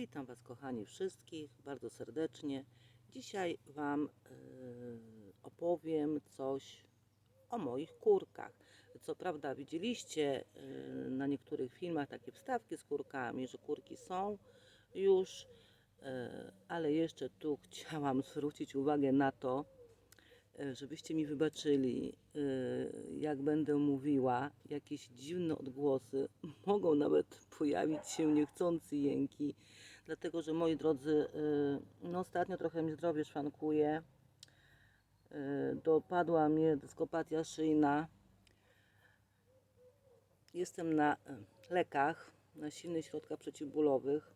Witam Was, kochani wszystkich, bardzo serdecznie. Dzisiaj Wam e, opowiem coś o moich kurkach. Co prawda, widzieliście e, na niektórych filmach takie wstawki z kurkami, że kurki są już, e, ale jeszcze tu chciałam zwrócić uwagę na to, e, żebyście mi wybaczyli, e, jak będę mówiła, jakieś dziwne odgłosy, mogą nawet pojawić się niechcący jęki, dlatego że moi drodzy, e, no ostatnio trochę mi zdrowie szwankuje, E, dopadła mnie dyskopatia szyjna, jestem na e, lekach, na silnych środkach przeciwbólowych,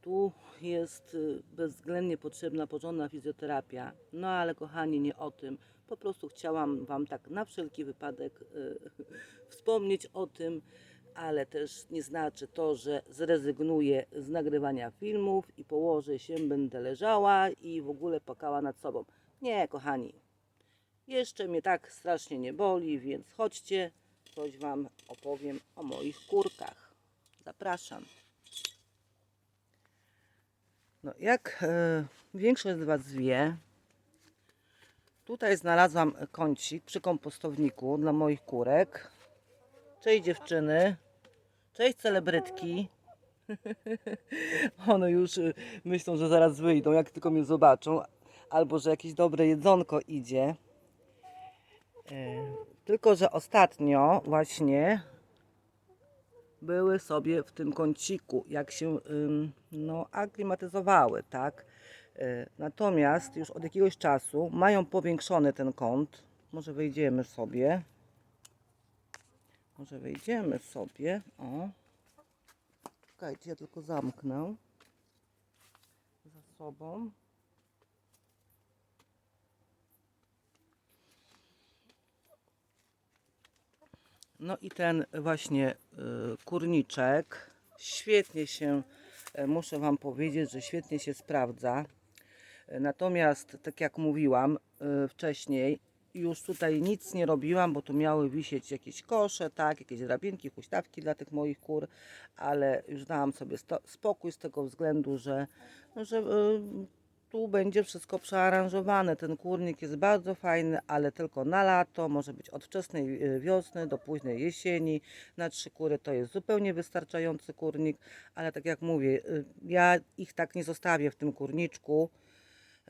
Tu jest y, bezwzględnie potrzebna porządna fizjoterapia. No ale kochani, nie o tym. Po prostu chciałam Wam tak na wszelki wypadek y, wspomnieć o tym, ale też nie znaczy to, że zrezygnuję z nagrywania filmów i położę się, będę leżała i w ogóle płakała nad sobą. Nie, kochani. Jeszcze mnie tak strasznie nie boli, więc chodźcie, coś Wam opowiem o moich kurkach. Zapraszam. No, jak e, większość z Was wie, tutaj znalazłam kącik przy kompostowniku dla moich kurek. Cześć dziewczyny, cześć celebrytki. One już e, myślą, że zaraz wyjdą, jak tylko mnie zobaczą, albo że jakieś dobre jedzonko idzie. E, tylko, że ostatnio właśnie były sobie w tym kąciku, jak się no, aklimatyzowały, tak? E, Natomiast już od jakiegoś czasu mają powiększony ten kąt. Może wejdziemy sobie. Może wejdziemy sobie. O. Czekajcie, ja tylko zamknę za sobą. No i ten właśnie y, kurniczek świetnie się, e, muszę Wam powiedzieć, że świetnie się sprawdza. E, Natomiast, tak jak mówiłam y, wcześniej, już tutaj nic nie robiłam, bo tu miały wisieć jakieś kosze, tak, jakieś drabinki, huśtawki dla tych moich kur, ale już dałam sobie spokój z tego względu, że, że y, tu będzie wszystko przearanżowane. Ten kurnik jest bardzo fajny, ale tylko na lato, może być od wczesnej y, wiosny do późnej jesieni. Na trzy kury to jest zupełnie wystarczający kurnik, ale tak jak mówię, y, ja ich tak nie zostawię w tym kurniczku.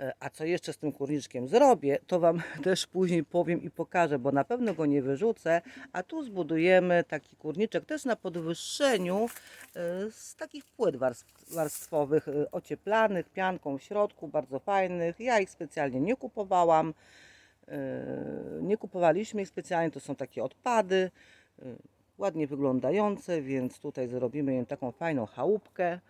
E, A co jeszcze z tym kurniczkiem zrobię, to Wam też później powiem i pokażę, bo na pewno go nie wyrzucę. A tu zbudujemy taki kurniczek też na podwyższeniu e, z takich płyt warstw- warstwowych, e, ocieplanych, pianką w środku, bardzo fajnych. Ja ich specjalnie nie kupowałam. Nie kupowaliśmy ich specjalnie, to są takie odpady, ładnie wyglądające, więc tutaj zrobimy im taką fajną chałupkę.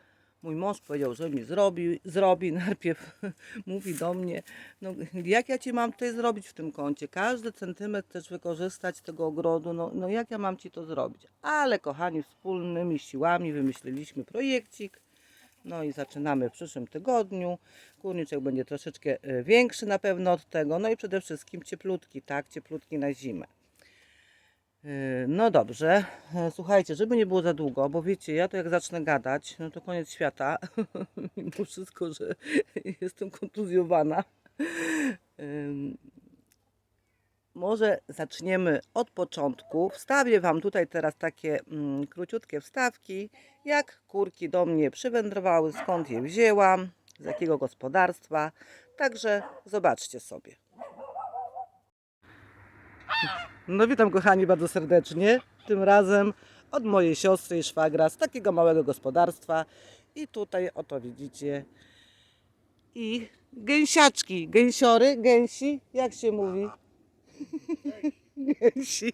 Mój mąż powiedział, że mi zrobi, zrobi. Najpierw mówi do mnie, no jak ja ci mam tutaj zrobić w tym kącie? Każdy centymetr też wykorzystać tego ogrodu, no, no jak ja mam ci to zrobić? Ale kochani, wspólnymi siłami wymyśliliśmy projekcik. No i zaczynamy w przyszłym tygodniu. Kurniczek będzie troszeczkę e, większy na pewno od tego. No i przede wszystkim cieplutki, tak? Cieplutki na zimę. Yy, No dobrze, E, słuchajcie, żeby nie było za długo, bo wiecie, ja to jak zacznę gadać, no to koniec świata, mimo wszystko, że jestem kontuzjowana. Ym, Może zaczniemy od początku. Wstawię Wam tutaj teraz takie mm, króciutkie wstawki, jak kurki do mnie przywędrowały, skąd je wzięłam, z jakiego gospodarstwa. Także zobaczcie sobie. No witam kochani bardzo serdecznie. Tym razem od mojej siostry i szwagra z takiego małego gospodarstwa. I tutaj oto widzicie i gęsiaczki, gęsiory, gęsi, jak się mówi? Gęsi.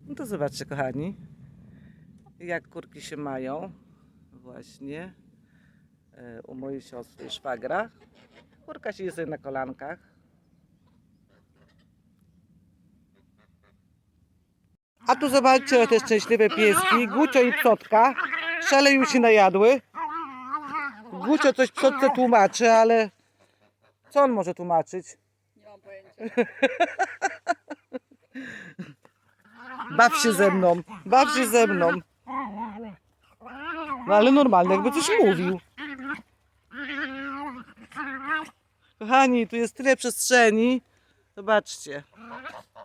No to zobaczcie kochani, jak kurki się mają właśnie e, u mojej siostry i szwagra. Kurka siedzi sobie na kolankach. A tu zobaczcie te szczęśliwe pieski, Gucio i Psotka. Szaleju się najadły. Gucio coś Psotce tłumaczy, ale co on może tłumaczyć? Nie mam pojęcia. Baw się ze mną, baw się ze mną. No ale normalnie, jakby coś mówił. Kochani, tu jest tyle przestrzeni. Zobaczcie.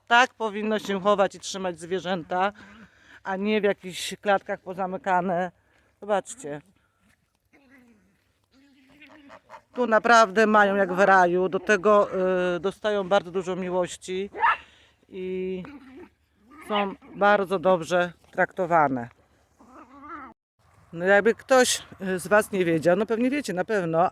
Tak powinno się chować i trzymać zwierzęta, a nie w jakichś klatkach pozamykane. Zobaczcie. Tu naprawdę mają jak w raju. Do tego y, dostają bardzo dużo miłości i są bardzo dobrze traktowane. No jakby ktoś y, z Was nie wiedział, no pewnie wiecie na pewno,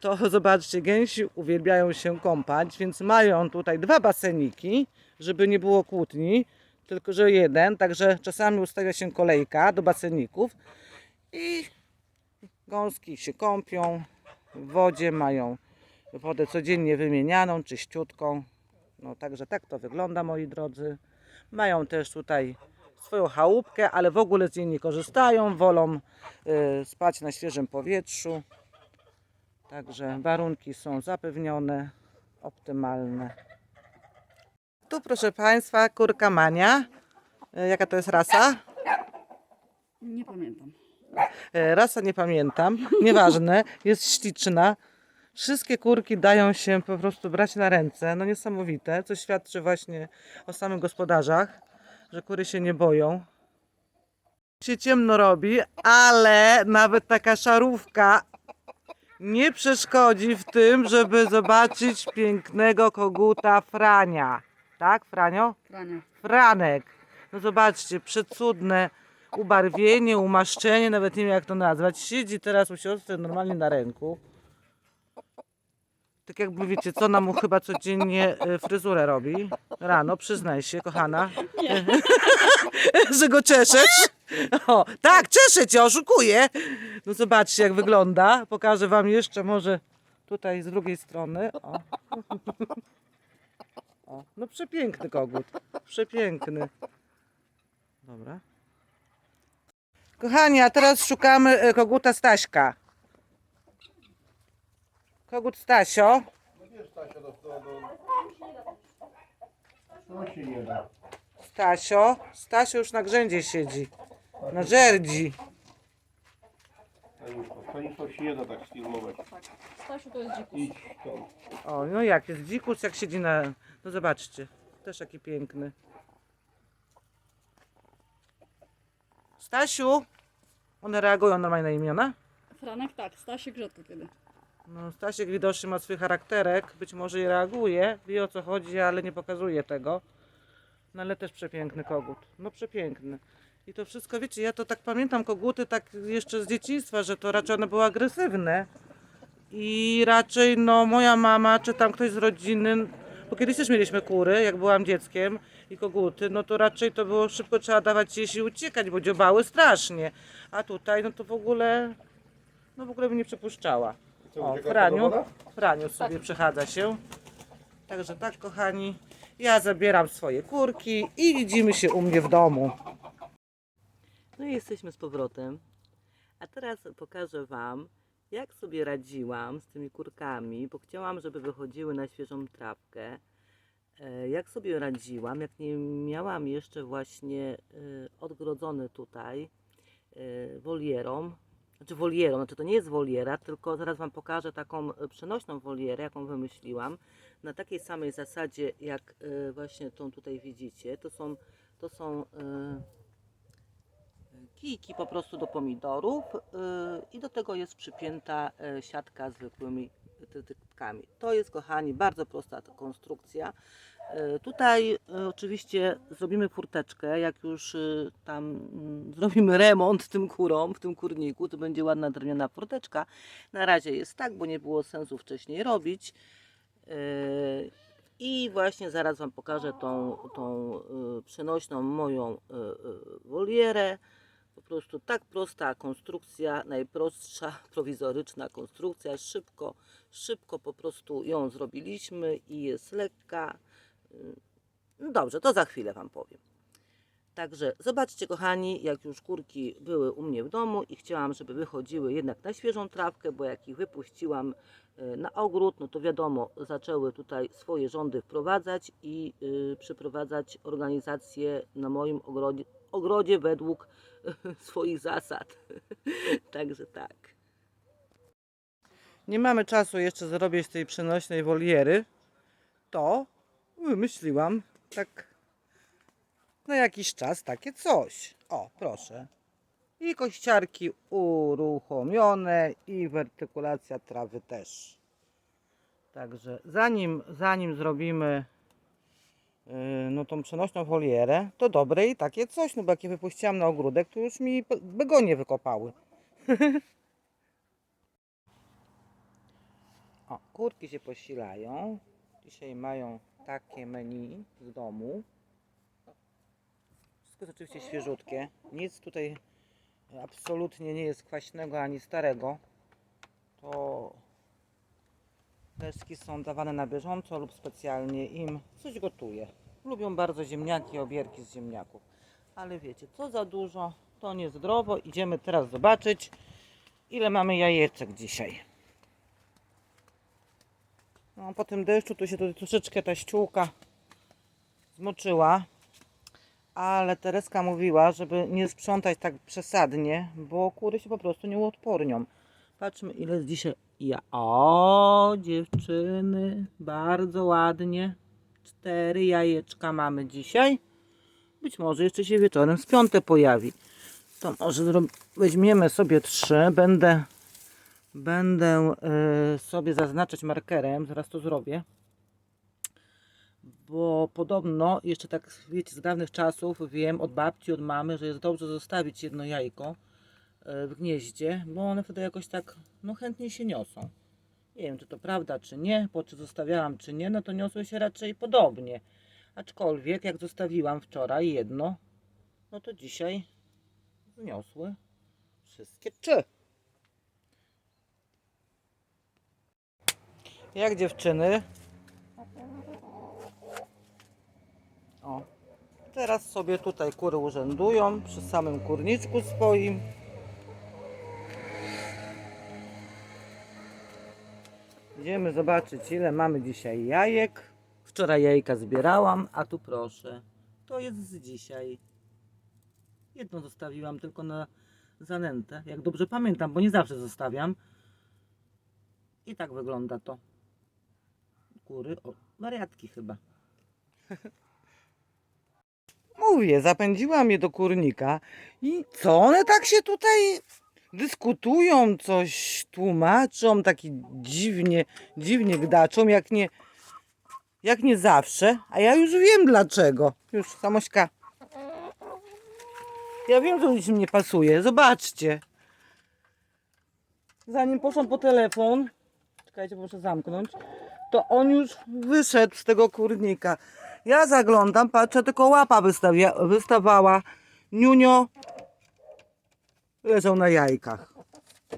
to zobaczcie, gęsi uwielbiają się kąpać, więc mają tutaj dwa baseniki, żeby nie było kłótni, tylko że jeden, także czasami ustawia się kolejka do baseników i gąski się kąpią w wodzie, mają wodę codziennie wymienianą, czyściutką. No także tak to wygląda, moi drodzy. Mają też tutaj swoją chałupkę, ale w ogóle z niej nie korzystają, wolą y, spać na świeżym powietrzu. Także warunki są zapewnione, optymalne. Tu proszę Państwa, kurka mania. Y, Jaka to jest rasa? Nie pamiętam. E, Rasa nie pamiętam, nieważne, jest śliczna. Wszystkie kurki dają się po prostu brać na ręce, no niesamowite, co świadczy właśnie o samych gospodarzach, że kury się nie boją. Się ciemno robi, ale nawet taka szarówka nie przeszkodzi w tym, żeby zobaczyć pięknego koguta Frania. Tak, Franio? Frania. Franek. No zobaczcie, przecudne ubarwienie, umaszczenie, nawet nie wiem jak to nazwać. Siedzi teraz u siostry normalnie na ręku. Tak jakby wiecie, co nam mu chyba codziennie e, fryzurę robi. Rano, przyznaj się, kochana. Że go czeszesz? O, tak, czeszę cię, oszukuję. No zobaczcie jak wygląda. Pokażę wam jeszcze może tutaj z drugiej strony. O. O, no przepiękny kogut. Przepiękny. Dobra. Kochani, a teraz szukamy e, koguta Staśka. Kogut Stasio. To się nie da. Stasio. Stasio już na grzędzie siedzi. Na żerdzi. Stanisław się nie da tak. Stasiu to jest dzikus. Idź. O, no jak jest dzikus, jak siedzi na... No zobaczcie. Też jaki piękny. Stasiu. One reagują normalnie na imiona? Franek tak, Stasiek rzadko kiedy. No, Stasiek widocznie ma swój charakterek, być może i reaguje, wie o co chodzi, ale nie pokazuje tego. No ale też przepiękny kogut, no przepiękny. I to wszystko, wiecie, ja to tak pamiętam koguty tak jeszcze z dzieciństwa, że to raczej one były agresywne. I raczej no moja mama, czy tam ktoś z rodziny, bo kiedyś też mieliśmy kury, jak byłam dzieckiem i koguty, no to raczej to było szybko trzeba dawać jeść i uciekać, bo dziobały strasznie. A tutaj no to w ogóle, no w ogóle bym nie przypuszczała. Co, O, ucieka Franiu, woda? Franiu sobie przechadza się. Także tak, kochani, ja zabieram swoje kurki i widzimy się u mnie w domu. No i jesteśmy z powrotem. A teraz pokażę Wam, jak sobie radziłam z tymi kurkami, bo chciałam, żeby wychodziły na świeżą trawkę. E, Jak sobie radziłam, jak nie miałam jeszcze właśnie e, odgrodzony tutaj e, wolierą, znaczy wolierą, znaczy to nie jest woliera, tylko zaraz Wam pokażę taką przenośną wolierę, jaką wymyśliłam, na takiej samej zasadzie, jak właśnie tą tutaj widzicie. To są, to są kijki po prostu do pomidorów e, i do tego jest przypięta e, siatka zwykłymi ty- tytkami. To jest, kochani, bardzo prosta ta konstrukcja. E, Tutaj e, oczywiście zrobimy furteczkę, jak już tam mm, zrobimy remont tym kurom, w tym kurniku, to będzie ładna drewniana furteczka. Na razie jest tak, bo nie było sensu wcześniej robić. I właśnie zaraz Wam pokażę tą, tą przenośną moją wolierę. Po prostu tak prosta konstrukcja, najprostsza, prowizoryczna konstrukcja. Szybko, szybko po prostu ją zrobiliśmy i jest lekka. No Dobrze, to za chwilę Wam powiem. Także zobaczcie, kochani, jak już kurki były u mnie w domu i chciałam, żeby wychodziły jednak na świeżą trawkę, bo jak ich wypuściłam e, na ogród, no to wiadomo, zaczęły tutaj swoje rządy wprowadzać i y, przyprowadzać organizacje na moim ogrodzie, ogrodzie według swoich zasad. Także tak. Nie mamy czasu jeszcze zrobić tej przenośnej woliery. To wymyśliłam tak na jakiś czas takie coś. O, proszę. I kościarki uruchomione i wertykulacja trawy też. Także zanim, zanim zrobimy no tą przenośną folierę, to dobre i takie coś, no bo jak je wypuściłam na ogródek, to już mi begonie wykopały. o, kurki się posilają. Dzisiaj mają takie menu w domu. Wszystko jest oczywiście świeżutkie. Nic tutaj absolutnie nie jest kwaśnego ani starego. To deski są dawane na bieżąco lub specjalnie im coś gotuje. Lubią bardzo ziemniaki, obierki z ziemniaków. Ale wiecie, co za dużo, to niezdrowo. Idziemy teraz zobaczyć, ile mamy jajeczek dzisiaj. No, po tym deszczu tu się tutaj troszeczkę ta ściółka zmoczyła. Ale Tereska mówiła, żeby nie sprzątać tak przesadnie, bo kury się po prostu nie uodpornią. Patrzmy ile jest dzisiaj ja. O, dziewczyny, bardzo ładnie. Cztery jajeczka mamy dzisiaj. Być może jeszcze się wieczorem z piąte pojawi. To może weźmiemy sobie trzy. Będę, będę e, sobie zaznaczać markerem. Zaraz to zrobię. Bo podobno, jeszcze tak wiecie, z dawnych czasów wiem od babci, od mamy, że jest dobrze zostawić jedno jajko w gnieździe, bo one wtedy jakoś tak no chętniej się niosą. Nie wiem, czy to prawda, czy nie, po czy zostawiałam, czy nie, no to niosły się raczej podobnie. Aczkolwiek, jak zostawiłam wczoraj jedno, no to dzisiaj zniosły wszystkie trzy. Jak dziewczyny? O, teraz sobie tutaj kury urzędują przy samym kurniczku swoim. Idziemy zobaczyć ile mamy dzisiaj jajek. Wczoraj jajka zbierałam, a tu proszę. To jest z dzisiaj. Jedno zostawiłam tylko na zanętę, jak dobrze pamiętam, bo nie zawsze zostawiam. I tak wygląda to. Kury, o, wariatki chyba. Mówię, zapędziłam je do kurnika i co one tak się tutaj dyskutują, coś tłumaczą, taki dziwnie, dziwnie gdaczą, jak nie, jak nie zawsze, a ja już wiem dlaczego. Już, Samośka. Ja wiem, że mi nie pasuje, zobaczcie. Zanim poszłam po telefon, czekajcie, muszę zamknąć, to on już wyszedł z tego kurnika. Ja zaglądam, patrzę, tylko łapa wystawia, wystawała. Niunio leżał na jajkach.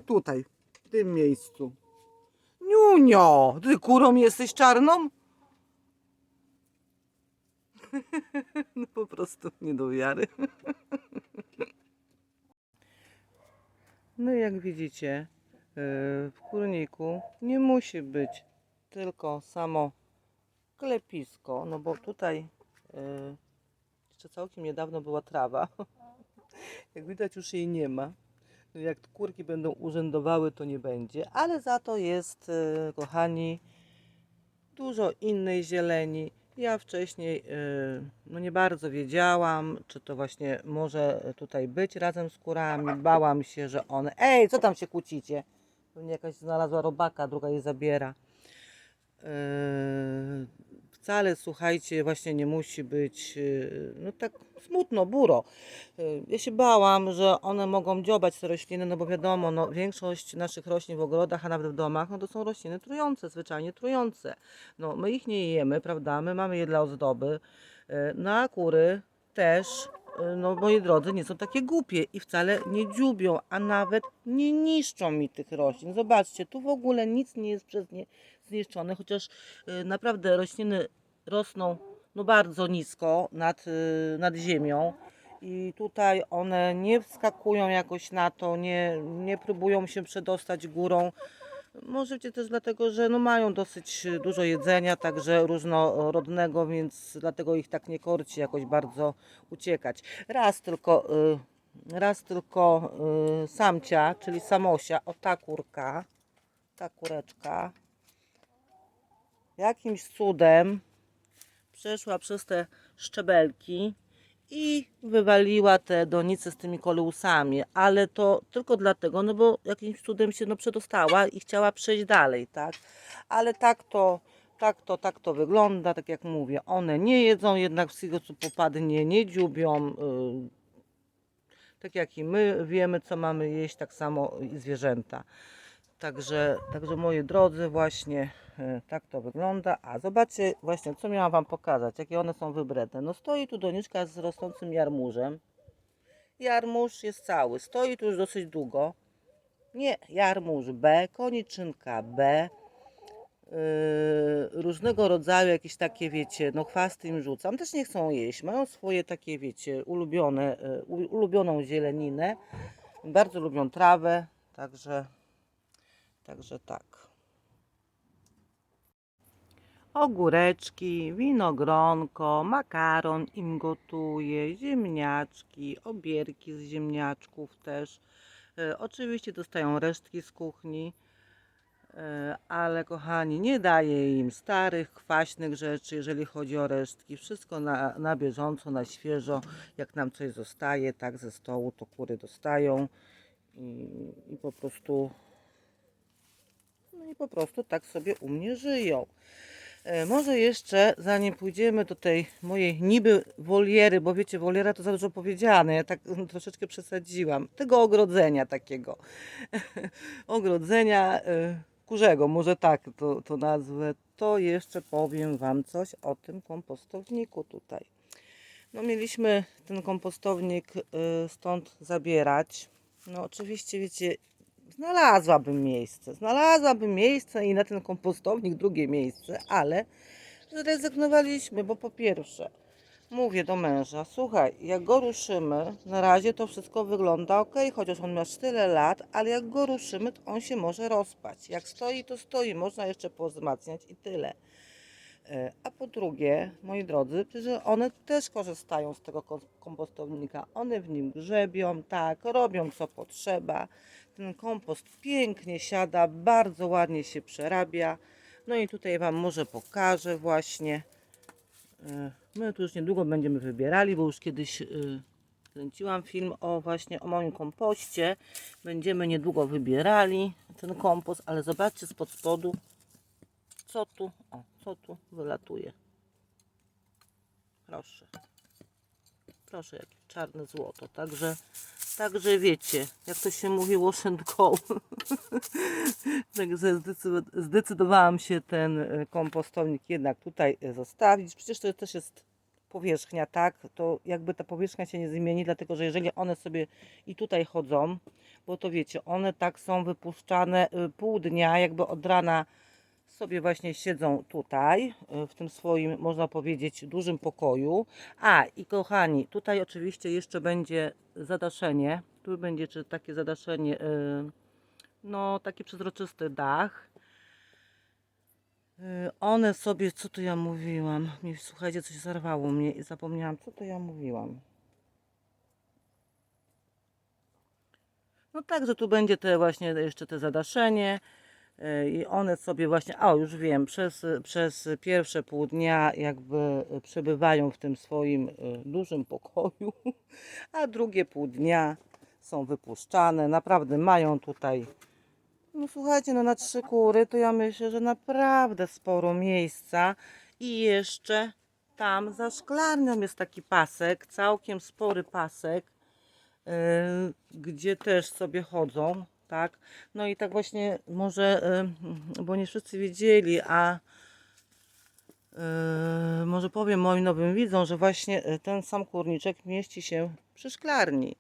Tutaj, w tym miejscu. Niunio, ty kurą jesteś czarną? No po prostu nie do wiary. No jak widzicie, yy, w kurniku nie musi być tylko samo klepisko, no bo tutaj yy, jeszcze całkiem niedawno była trawa. Jak widać już jej nie ma. No Jak kurki będą urzędowały, to nie będzie, ale za to jest, yy, kochani, dużo innej zieleni. Ja wcześniej yy, no nie bardzo wiedziałam, czy to właśnie może tutaj być razem z kurami. Bałam się, że one. Ej, co tam się kłócicie? Pewnie jakaś znalazła robaka, druga jej zabiera. Yy, wcale, słuchajcie, właśnie nie musi być yy, no tak smutno, buro. Yy, Ja się bałam, że one mogą dziobać te rośliny, no bo wiadomo, no, większość naszych roślin w ogrodach, a nawet w domach, no to są rośliny trujące, zwyczajnie trujące. No, my ich nie jemy, prawda? My mamy je dla ozdoby. Yy, No a kury też, no moi drodzy, nie są takie głupie i wcale nie dziubią, a nawet nie niszczą mi tych roślin. Zobaczcie, tu w ogóle nic nie jest przez nie zniszczone, chociaż y, naprawdę rośliny rosną no bardzo nisko nad, y, nad ziemią i tutaj one nie wskakują jakoś na to, nie, nie próbują się przedostać górą. Możecie też dlatego, że no mają dosyć dużo jedzenia, także różnorodnego, więc dlatego ich tak nie korci jakoś bardzo uciekać. Raz tylko, y, raz tylko y, samcia, czyli samosia, o ta kurka, ta kureczka, jakimś cudem przeszła przez te szczebelki i wywaliła te donice z tymi koleusami, ale to tylko dlatego, no bo jakimś cudem się no, przedostała i chciała przejść dalej, tak? Ale tak to, tak to, tak to wygląda, tak jak mówię, one nie jedzą jednak wszystkiego co popadnie, nie dziubią, yy, tak jak i my wiemy co mamy jeść, tak samo i zwierzęta. Także, także moi drodzy, właśnie e, tak to wygląda. A zobaczcie właśnie, co miałam Wam pokazać, jakie one są wybredne. No stoi tu doniczka z rosnącym jarmużem. Jarmuż jest cały, stoi tu już dosyć długo. Nie, jarmuż B, koniczynka B. Yy, różnego rodzaju jakieś takie, wiecie, no chwasty im rzucam. Też nie chcą jeść. Mają swoje takie, wiecie, ulubione, yy, ulubioną zieleninę. Bardzo lubią trawę, także Także tak. Ogóreczki, winogronko, makaron im gotuję, ziemniaczki, obierki z ziemniaczków też. E, oczywiście dostają resztki z kuchni, e, ale kochani, nie daję im starych, kwaśnych rzeczy, jeżeli chodzi o resztki. Wszystko na, na bieżąco, na świeżo. Jak nam coś zostaje, tak ze stołu, to kury dostają i, i po prostu no i po prostu tak sobie u mnie żyją. E, może jeszcze, zanim pójdziemy do tej mojej niby woliery, bo wiecie, woliera to za dużo powiedziane, ja tak troszeczkę przesadziłam, tego ogrodzenia takiego, ogrodzenia e, kurzego, może tak to, to nazwę, to jeszcze powiem Wam coś o tym kompostowniku tutaj. No mieliśmy ten kompostownik e, stąd zabierać. No oczywiście, wiecie, znalazłabym miejsce. Znalazłabym miejsce i na ten kompostownik drugie miejsce, ale zrezygnowaliśmy, bo po pierwsze, mówię do męża, słuchaj, jak go ruszymy, na razie to wszystko wygląda ok, chociaż on ma tyle lat, ale jak go ruszymy, to on się może rozpać. Jak stoi, to stoi, można jeszcze pozmacniać i tyle. E, A po drugie, moi drodzy, że one też korzystają z tego kom- kompostownika. One w nim grzebią, tak, robią co potrzeba. Ten kompost pięknie siada, bardzo ładnie się przerabia. No i tutaj Wam może pokażę właśnie. E, My tu już niedługo będziemy wybierali, bo już kiedyś e, kręciłam film o właśnie o moim kompoście. Będziemy niedługo wybierali ten kompost, ale zobaczcie spod spodu, co tu, o, co tu wylatuje. Proszę. Proszę, jakie czarne złoto. Także, także wiecie, jak to się mówi, wash and go. Także zdecydo- zdecydowałam się ten e, kompostownik jednak tutaj e, zostawić. Przecież to też jest powierzchnia, tak? To jakby ta powierzchnia się nie zmieni, dlatego że jeżeli one sobie i tutaj chodzą, bo to wiecie, one tak są wypuszczane e, pół dnia, jakby od rana sobie właśnie siedzą tutaj, y, w tym swoim, można powiedzieć, dużym pokoju. A i kochani, tutaj oczywiście jeszcze będzie zadaszenie. Tu będzie czy takie zadaszenie, y, no taki przezroczysty dach. Y, One sobie, co to ja mówiłam? Słuchajcie, coś zarwało mnie i zapomniałam, co to ja mówiłam. No tak, że tu będzie te właśnie jeszcze te zadaszenie. I one sobie właśnie, o już wiem, przez, przez pierwsze pół dnia jakby przebywają w tym swoim e, dużym pokoju, a drugie pół dnia są wypuszczane. Naprawdę mają tutaj, no słuchajcie, no na trzy kury to ja myślę, że naprawdę sporo miejsca i jeszcze tam za szklarnią jest taki pasek, całkiem spory pasek, e, gdzie też sobie chodzą, tak? No i tak właśnie może, y, bo nie wszyscy wiedzieli, a y, może powiem moim nowym widzom, że właśnie y, ten sam kurniczek mieści się przy szklarni.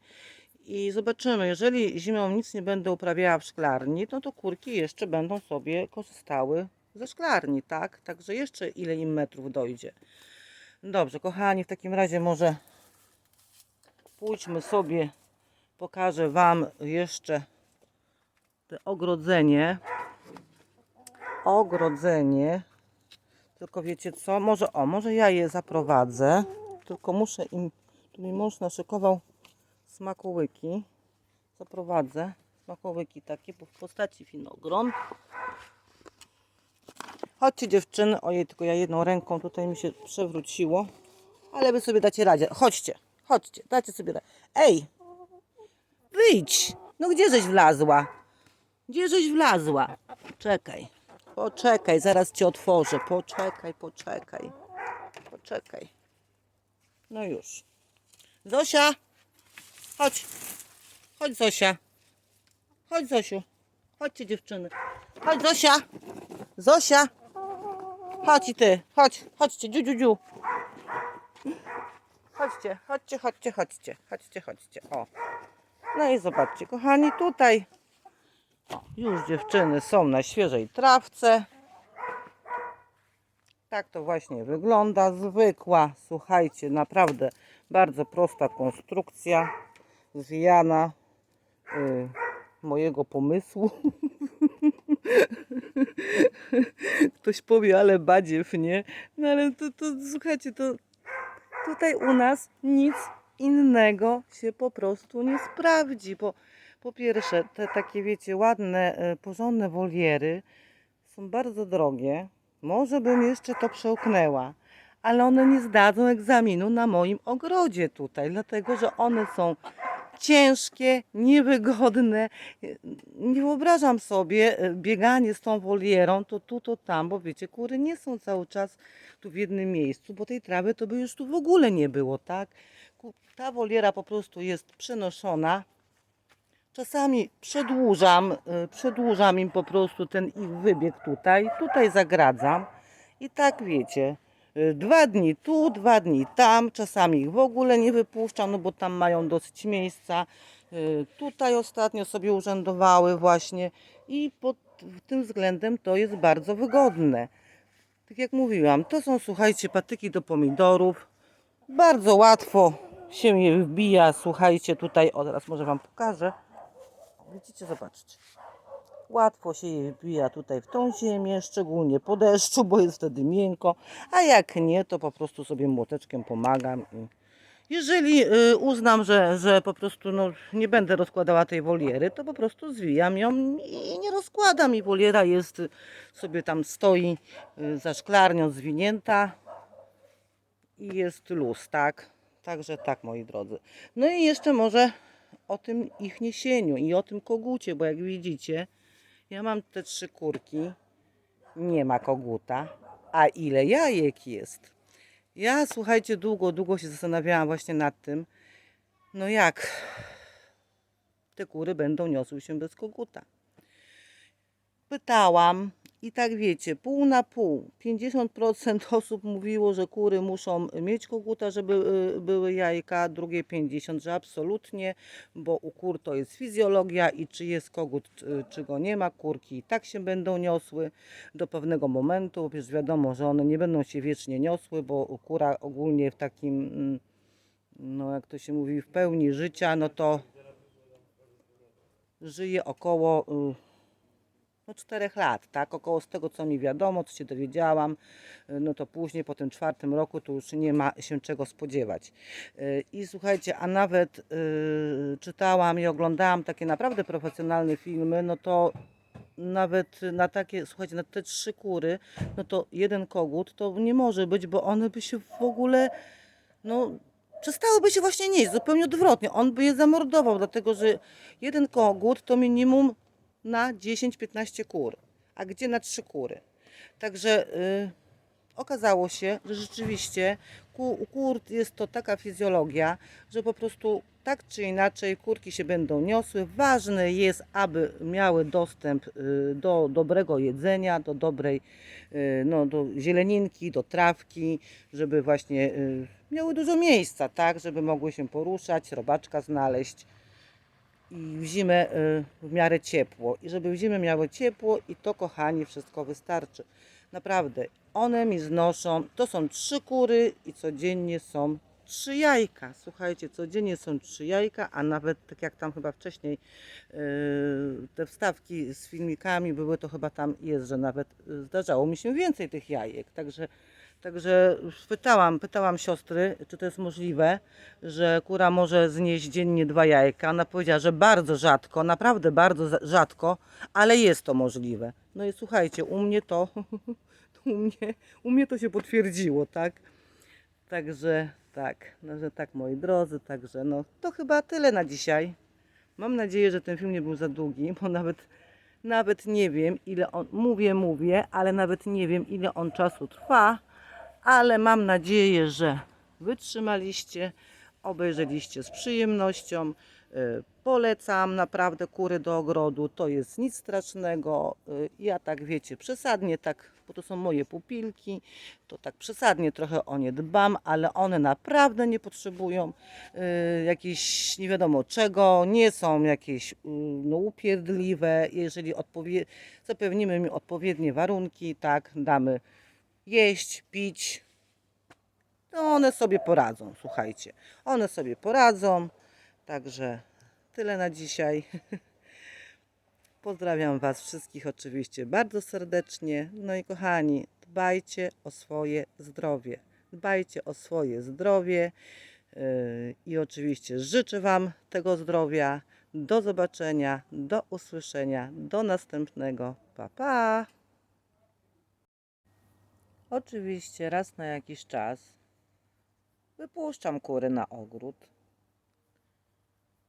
I zobaczymy, jeżeli zimą nic nie będę uprawiała w szklarni, no to kurki jeszcze będą sobie korzystały ze szklarni, tak? Także jeszcze ile im metrów dojdzie. Dobrze, kochani, w takim razie może pójdźmy sobie, pokażę Wam jeszcze te ogrodzenie. ogrodzenie. Tylko wiecie co? Może o, może ja je zaprowadzę. Tylko muszę im. Tu mi mąż naszykował smakołyki. Zaprowadzę smakołyki takie w postaci winogron. Chodźcie dziewczyny. Ojej, tylko ja jedną ręką tutaj mi się przewróciło. Ale wy sobie dacie radę. Chodźcie, chodźcie, dacie sobie radę. Ej! Wyjdź! No gdzie żeś wlazła? Gdzie żeś wlazła? Czekaj. Poczekaj, zaraz cię otworzę. Poczekaj, poczekaj. Poczekaj. No już. Zosia! Chodź. Chodź Zosia. Chodź Zosiu. Chodźcie dziewczyny. Chodź Zosia. Zosia. Chodź i ty. Chodź. Chodźcie. Dziu, dziu, dziu. Chodźcie, chodźcie, chodźcie, chodźcie. Chodźcie, chodźcie. O. No i zobaczcie, kochani, tutaj już dziewczyny są na świeżej trawce. Tak to właśnie wygląda. Zwykła, słuchajcie, naprawdę bardzo prosta konstrukcja. Zwijana y, mojego pomysłu. Ktoś powie, ale badziew, nie? No ale to, to słuchajcie, to tutaj u nas nic innego się po prostu nie sprawdzi, bo po pierwsze te takie wiecie ładne, e, porządne woliery są bardzo drogie. Może bym jeszcze to przełknęła, ale one nie zdadzą egzaminu na moim ogrodzie tutaj, dlatego że one są ciężkie, niewygodne. Nie wyobrażam sobie e, bieganie z tą wolierą, to tu, to tam, bo wiecie, kury nie są cały czas tu w jednym miejscu, bo tej trawy to by już tu w ogóle nie było, tak? Ta woliera po prostu jest przenoszona. Czasami przedłużam, y, przedłużam im po prostu ten ich wybieg tutaj, tutaj zagradzam i tak wiecie, y, dwa dni tu, dwa dni tam, czasami ich w ogóle nie wypuszczam, no bo tam mają dosyć miejsca. Y, Tutaj ostatnio sobie urzędowały właśnie i pod tym względem to jest bardzo wygodne. Tak jak mówiłam, to są, słuchajcie, patyki do pomidorów. Bardzo łatwo się je wbija. Słuchajcie, tutaj, o teraz może Wam pokażę. Widzicie, zobaczcie. Łatwo się je wbija tutaj w tą ziemię, szczególnie po deszczu, bo jest wtedy miękko. A jak nie, to po prostu sobie młoteczkiem pomagam. I jeżeli y, uznam, że, że po prostu no, nie będę rozkładała tej woliery, to po prostu zwijam ją i nie rozkładam. I woliera jest, y, sobie tam stoi y, za szklarnią zwinięta i jest luz, tak? Także tak, moi drodzy. No i jeszcze może o tym ich niesieniu i o tym kogucie, bo jak widzicie, ja mam te trzy kurki, nie ma koguta, a ile jajek jest. Ja, słuchajcie, długo, długo się zastanawiałam właśnie nad tym, no jak te kury będą niosły się bez koguta. Pytałam i tak wiecie, pół na pół. 50% osób mówiło, że kury muszą mieć koguta, żeby y, były jajka, drugie 50%, że absolutnie, bo u kur to jest fizjologia i czy jest kogut, y, czy go nie ma, kurki i tak się będą niosły do pewnego momentu, przecież wiadomo, że one nie będą się wiecznie niosły, bo kura ogólnie w takim, mm, no jak to się mówi, w pełni życia, no to żyje około y, no, 4 lat, tak? Około z tego, co mi wiadomo, co się dowiedziałam, y, no to później po tym czwartym roku to już nie ma się czego spodziewać. Y, I słuchajcie, a nawet y, czytałam i oglądałam takie naprawdę profesjonalne filmy, no to nawet na takie, słuchajcie, na te trzy kury, no to jeden kogut to nie może być, bo one by się w ogóle, no przestałyby się właśnie nieść, zupełnie odwrotnie. On by je zamordował, dlatego że jeden kogut to minimum na 10-15 kur, a gdzie na 3 kury. Także y, okazało się, że rzeczywiście u kur jest to taka fizjologia, że po prostu tak czy inaczej kurki się będą niosły. Ważne jest, aby miały dostęp y, do dobrego jedzenia, do dobrej y, no, do zieleninki, do trawki, żeby właśnie miały dużo miejsca, tak, żeby mogły się poruszać, robaczka znaleźć i w zimę y, w miarę ciepło. I żeby w zimę miały ciepło i to kochani wszystko wystarczy. Naprawdę, one mi znoszą, to są trzy kury i codziennie są trzy jajka. Słuchajcie, codziennie są trzy jajka, a nawet tak jak tam chyba wcześniej yy, te wstawki z filmikami były, to chyba tam jest, że nawet yy, zdarzało mi się więcej tych jajek. Także, także pytałam, pytałam siostry, czy to jest możliwe, że kura może znieść dziennie dwa jajka. Ona powiedziała, że bardzo rzadko, naprawdę bardzo za- rzadko, ale jest to możliwe. No i słuchajcie, u mnie to, u mnie, u mnie to się potwierdziło, tak? Także tak, no, że tak moi drodzy, także no to chyba tyle na dzisiaj. Mam nadzieję, że ten film nie był za długi, bo nawet, nawet nie wiem ile on, mówię, mówię, ale nawet nie wiem ile on czasu trwa, ale mam nadzieję, że wytrzymaliście, obejrzeliście z przyjemnością. Y, Polecam naprawdę kury do ogrodu, to jest nic strasznego. Y, Ja tak wiecie, przesadnie tak, bo to są moje pupilki, to tak przesadnie trochę o nie dbam, ale one naprawdę nie potrzebują y, jakiejś nie wiadomo czego, nie są jakieś no, upierdliwe. Jeżeli odpowie- zapewnimy im odpowiednie warunki, tak, damy jeść, pić, to one sobie poradzą, słuchajcie. One sobie poradzą, także tyle na dzisiaj. Pozdrawiam Was wszystkich oczywiście bardzo serdecznie. No i kochani, dbajcie o swoje zdrowie. Dbajcie o swoje zdrowie yy, i oczywiście życzę Wam tego zdrowia. Do zobaczenia, do usłyszenia, do następnego. Pa, pa! Oczywiście raz na jakiś czas wypuszczam kury na ogród.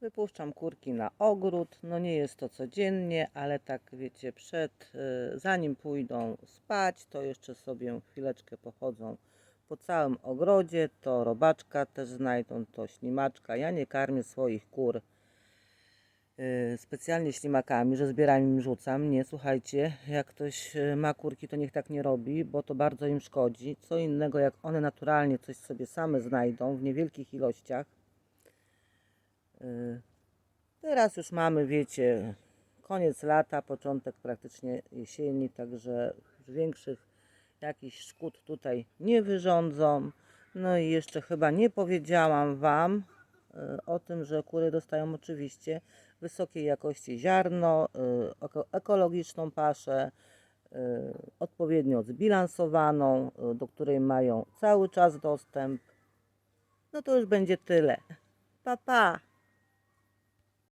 Wypuszczam kurki na ogród. No nie jest to codziennie, ale tak wiecie, przed, y, zanim pójdą spać, to jeszcze sobie chwileczkę pochodzą po całym ogrodzie. To robaczka też znajdą, to ślimaczka. Ja nie karmię swoich kur specjalnie ślimakami, że zbieram im rzucam. Nie, słuchajcie, jak ktoś y, ma kurki, to niech tak nie robi, bo to bardzo im szkodzi. Co innego, jak one naturalnie coś sobie same znajdą w niewielkich ilościach. Y, Teraz już mamy, wiecie, koniec lata, początek praktycznie jesieni, także większych jakichś szkód tutaj nie wyrządzą. No i jeszcze chyba nie powiedziałam Wam y, o tym, że kury dostają oczywiście wysokiej jakości ziarno, y, eko- ekologiczną paszę, y, odpowiednio zbilansowaną, y, do której mają cały czas dostęp. No to już będzie tyle. Pa, pa!